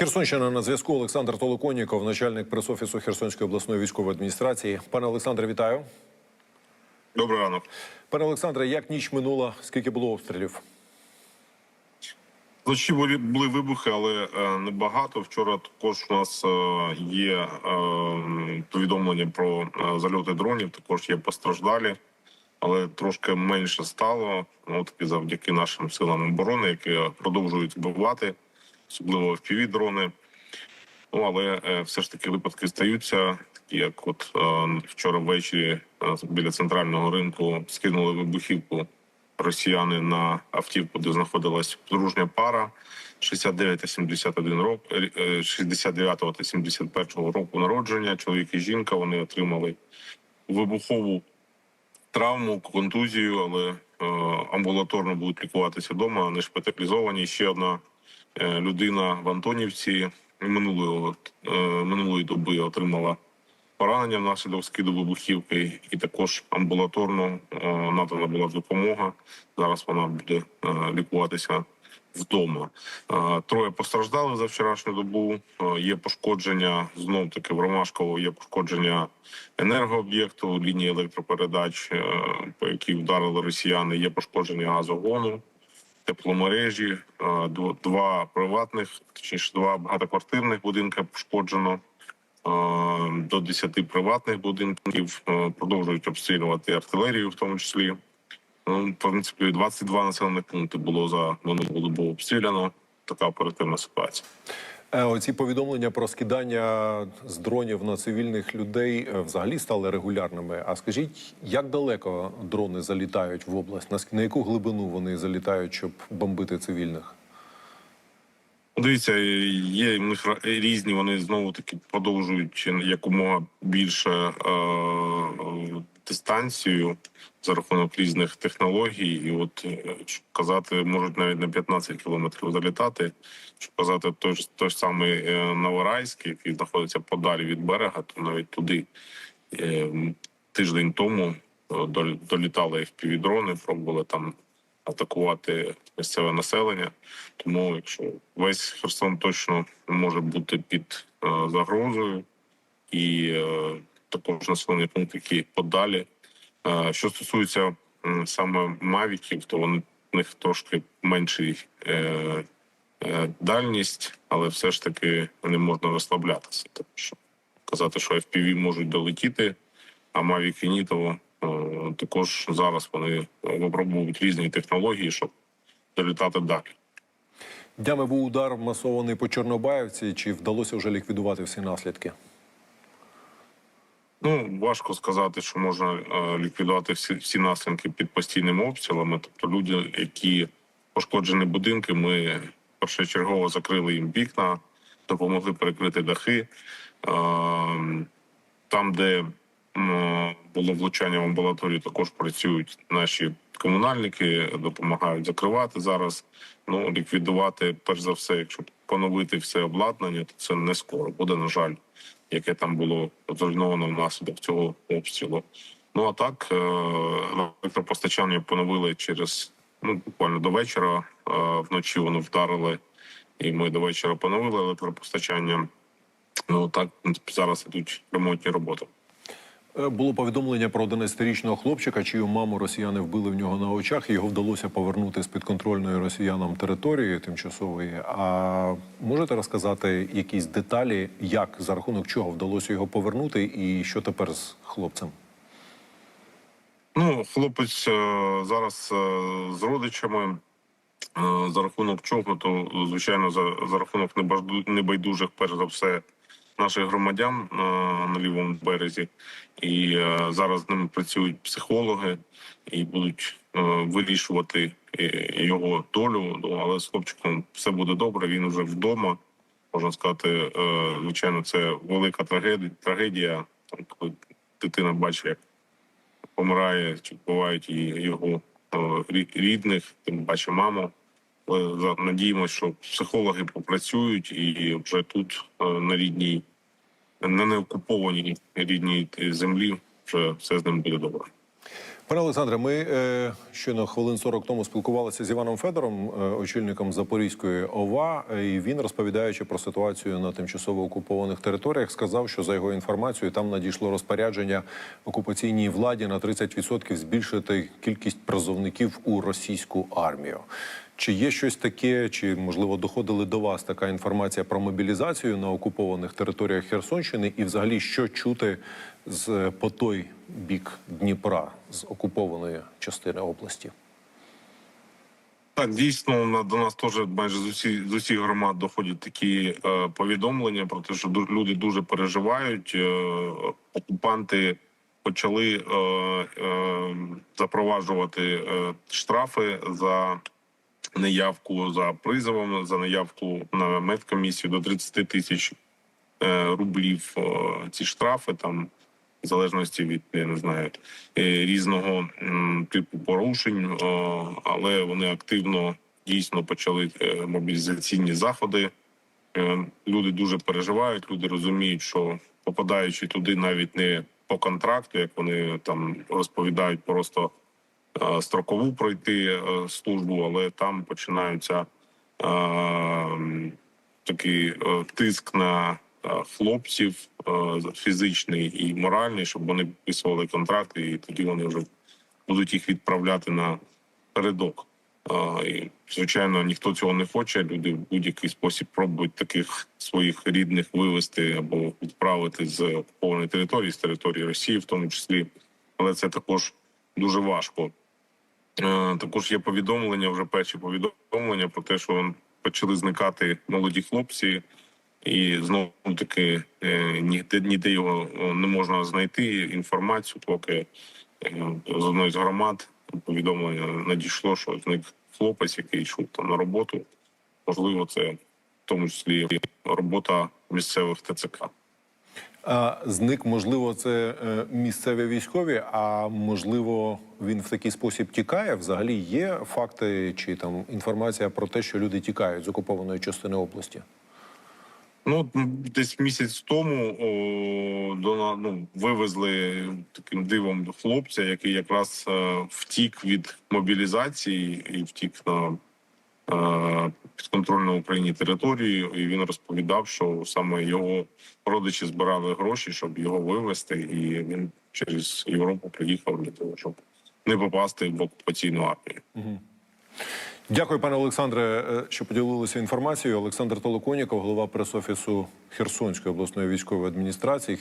Херсонщина на зв'язку. Олександр Толоконіков, начальник прес-офісу Херсонської обласної військової адміністрації. Пане Олександре, вітаю. Добрий ранок. Пане Олександре, як ніч минула? Скільки було обстрілів? Вночі були, були вибухи, але е, небагато. Вчора також у нас е, є е, повідомлення про зальоти дронів. Також є постраждалі, але трошки менше стало. Ну, таки завдяки нашим силам оборони, які продовжують вбивати, особливо fpv дрони. Ну але е, все ж таки випадки стаються, такі як от е, вчора ввечері е, біля центрального ринку скинули вибухівку росіяни на автівку, де знаходилась подружня пара 69 та 71 рок, е, 69 та 71 року народження. Чоловік і жінка вони отримали вибухову травму, контузію, але амбулаторно будуть лікуватися вдома, не шпиталізовані. Ще одна людина в Антонівці минулої, е, минулої доби отримала поранення внаслідок скиду вибухівки, і також амбулаторно е, надана була допомога. Зараз вона буде е, лікуватися вдома. Е, Троє постраждали за вчорашню добу. Е, Є пошкодження знов таки в Ромашково. Є пошкодження енергооб'єкту, лінії електропередач, е, по якій вдарили росіяни. Є пошкодження газогону тепломережі, е, два приватних, точніше, два багатоквартирних будинки пошкоджено. Е, До 10 приватних будинків е, продовжують обстрілювати артилерію, в тому числі. Ну, в принципі, 22 населених пункти було за минулу добу обстріляно. Така оперативна ситуація. Е, Оці повідомлення про скидання з дронів на цивільних людей е, взагалі стали регулярними. А скажіть, як далеко дрони залітають в область? На яку глибину вони залітають, щоб бомбити цивільних? Дивіться, є в них різні. Вони знову таки продовжують якомога більше е, дистанцію за рахунок різних технологій. І от е, щоб казати, можуть навіть на 15 кілометрів залітати. Щоб казати, той ж той ж самий е, Новорайський, який знаходиться подалі від берега, то навіть туди е, тиждень тому е, долітали FPV-дрони, пробували там атакувати місцеве населення. Тому, якщо весь Херсон точно може бути під е, загрозою, і е, також населені пункти, які подалі. Е, що стосується саме мавіків, то вони в них трошки менший е, е, дальність, але все ж таки не можна розслаблятися. Тому що казати, що FPV можуть долетіти, а мавіки ні, то також зараз вони випробовують різні технології, щоб долітати далі. Днями був удар масований по Чорнобаївці. Чи вдалося вже ліквідувати всі наслідки? Ну важко сказати, що можна е, ліквідувати всі, всі наслідки під постійними обстрілами. Тобто, люди, які пошкоджені будинки, ми першочергово закрили їм вікна, допомогли перекрити дахи. Е, там, де було влучання в амбулаторію, також працюють наші комунальники, допомагають закривати зараз. Ну ліквідувати, перш за все, якщо поновити все обладнання, то це не скоро буде, на жаль яке там було зруйновано внаслідок цього обстрілу. Ну а так е, електропостачання поновили через ну буквально до вечора. Е, Вночі воно вдарили, і ми до вечора поновили електропостачання. Ну так зараз ідуть ремонтні роботи. Е, Було повідомлення про 11-річного хлопчика, чию маму росіяни вбили в нього на очах. Його вдалося повернути з підконтрольної росіянам території тимчасової. А можете розказати якісь деталі, як за рахунок чого вдалося його повернути, і що тепер з хлопцем? Ну, хлопець е, зараз е, з родичами. За рахунок чого, то звичайно, за, за рахунок небайдужих, перш за все, наших громадян е, на лівому березі. І е, зараз з ними працюють психологи і будуть е, вирішувати його долю. Але з хлопчиком все буде добре. Він вже вдома. Можна сказати, звичайно, це велика трагедія. Трагедія, коли дитина бачить, як помирає, чи вбивають його рідних, тим паче маму. За- надіємося, що психологи попрацюють і вже тут е, на рідній, на неокупованій рідній землі вже все з ним буде добре. Пане Олександре, ми е, щойно хвилин 40 тому спілкувалися з Іваном Федором, е, очільником Запорізької ОВА. е, І він, розповідаючи про ситуацію на тимчасово окупованих територіях, сказав, що за його інформацією там надійшло розпорядження окупаційній владі на 30% збільшити кількість призовників у російську армію. Чи є щось таке, чи можливо доходили до вас така інформація про мобілізацію на окупованих територіях Херсонщини, і взагалі що чути з по той бік Дніпра з окупованої частини області? Так, дійсно, до нас теж майже з усіх з усіх громад доходять такі е, повідомлення про те, що люди дуже переживають. Е, окупанти почали е, е, запроваджувати е, штрафи за неявку за призовом, за неявку на медкомісію до 30 тисяч е, рублів. Е, ці штрафи там. В залежності від я не знаю е, різного типу порушень, але вони активно дійсно почали мобілізаційні заходи. Люди дуже переживають. Люди розуміють, що попадаючи туди, навіть не по контракту, як вони там розповідають, просто строкову пройти е, службу, але там починаються е, такий е, тиск на е, хлопців е, фізичний і моральний, щоб вони підписували контракти, і тоді вони вже будуть їх відправляти на передок. Е, І, звичайно, ніхто цього не хоче. Люди в будь-який спосіб пробують таких своїх рідних вивезти або відправити з окупованої території, з території Росії, в тому числі. Але це також дуже важко. Е, Також є повідомлення, вже перші повідомлення про те, що почали зникати молоді хлопці, і знову таки е, ніде ніде його е, не можна знайти. Інформацію, поки з одної з громад повідомлення надійшло, що зник хлопець, який йшов там на роботу. Можливо, це в тому числі робота місцевих ТЦК. Зник, можливо, це е, місцеві військові, а можливо, він в такий спосіб тікає. Взагалі є факти чи там інформація про те, що люди тікають з окупованої частини області. Ну, десь місяць тому о, до ну, вивезли таким дивом хлопця, який якраз е, втік від мобілізації і втік на е, підконтрольну Україні територію. І він розповідав, що саме його родичі збирали гроші, щоб його вивезти, і він через Європу приїхав для того, щоб не попасти в окупаційну армію. Дякую, пане Олександре, е, що поділилися інформацією. Олександр Толоконіков, голова прес-офісу Херсонської обласної військової адміністрації.